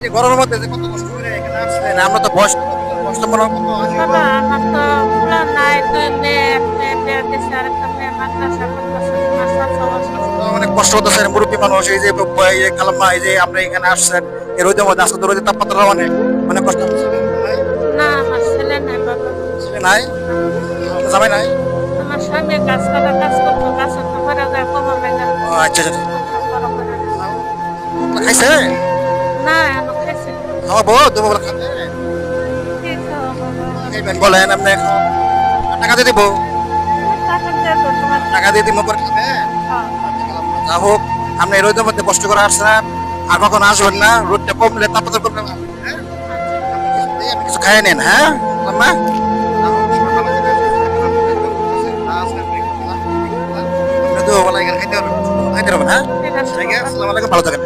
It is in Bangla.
গরমের মধ্যে যে কত কষ্ট করে এখানে আসছেন আমরা তো বয়স কষ্ট মনে হয় বাবা আমার তো ফুলা নাই আর একটা মেয়ে মাদ্রাসা তো অনেক কষ্ট হতেছে মুরব্বী মানুষ এই যে এই খালাম্মা এই যে আপনি এখানে আসছেন এই রোদের মধ্যে আজকে রোদের তাপমাত্রা অনেক অনেক কষ্ট হচ্ছে। না আমার ছেলে নাই বাবা। ছেলে নাই? জামাই নাই? আমার স্বামী কাজ করা কাজ করতো কাজ করতে পারে যায়। কমা আচ্ছা আচ্ছা দিছে। খাইছে? না খাওয়াবো দেবো বলে খাবে? কি খাওয়া বাবা খাইবেন বলেন আপনি টাকা দিয়ে দিব। টাকা দিয়ে তো দিব করে খাবে? খাওয়া। যা হোক আপনি এই রোদের মধ্যে কষ্ট করে আসছেন আর কখন আসবেন না রোদটা কমলে তাপমাত্রা কমলে হ্যাঁ? আপনি কিছু খাইয়ে নেন হ্যাঁ? আপনি তো বলা এখানে খাইতে পারবেন খাইতে পারবেন হ্যাঁ? ঠিক আছে। আসসালামু আলাইকুম ভালো থাকেন।